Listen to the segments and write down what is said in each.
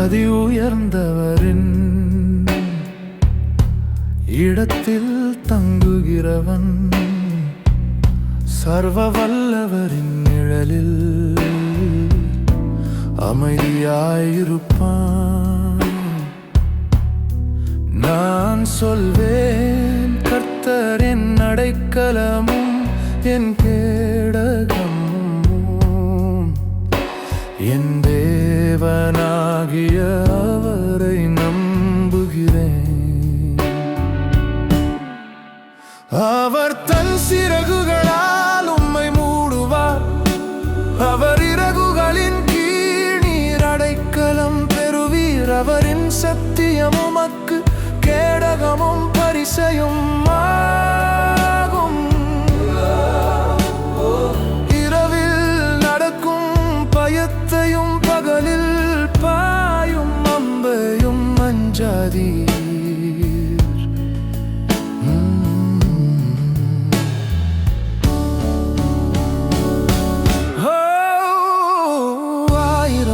அதி உயர்ந்தவரின் இடத்தில் தங்குகிறவன் சர்வ வல்லவரின் நிழலில் அமைதியாயிருப்பான். நான் சொல்வேன் கர்த்தரின் அடைக்கலமும் என் கேடகமும் என் ஆகிய அவரை நம்புகிறேன். அவர் தன் சிறகுகளால் உம்மை மூடுவார். அவர் இறகுகளின் கீழ் நீர் அடைக்கலம் பெறுவீர். அவரின் சத்தியம் உமக்கு கேடகமும் பரிசையும் மா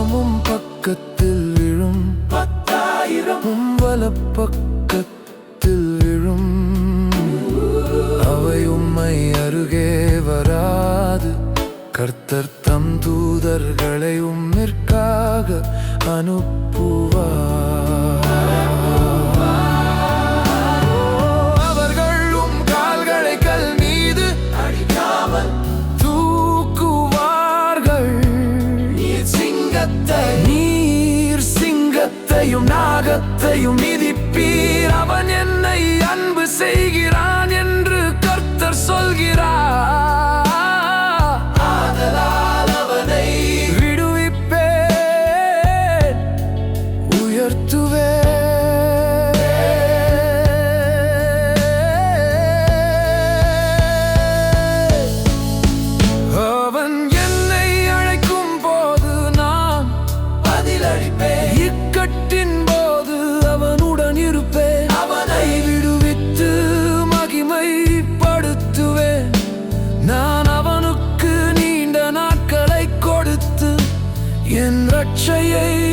ஆயிரமும் பக்கத்தில் விழும் பத்தாயிரமும் வலப்பக்கத்தில் விழும் அவை உம்மை அருகே வராது. கர்த்தர் தம் தூதர்களை உம்மிற்காக அனுப்புவார். சிங்கத்தை நீர் சிங்கத்தையும் நாகத்தையும் மிதிப்பீர். அவன் என்னை அன்பு செய்கிறான் என்று கர்த்தர் சொல்கிறார். அவனை விடுவிப்பேன். உயர்த்துவேன். ரட்சையை